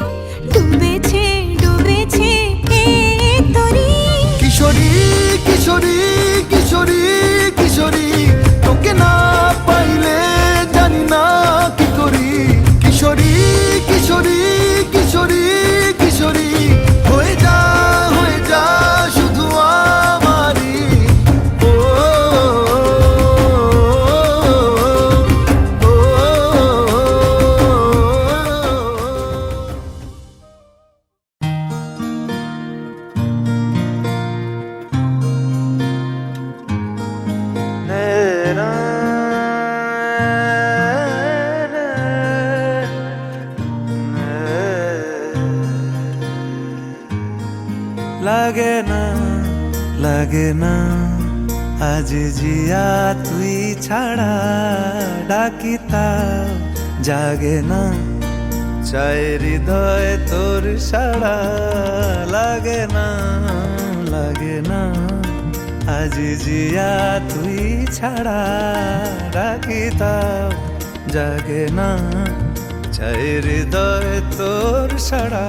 うん。লাগে না লাগে না। আজ জিয়া তুই ছাড়া ডাকিতা জাগে না। চাই হৃদয় তোর সাড়া, লাগে না লাগে না। আজ জিয়া তুই ছাড়া ডাকিতা জাগে না। চাই হৃদয় তোর সাড়া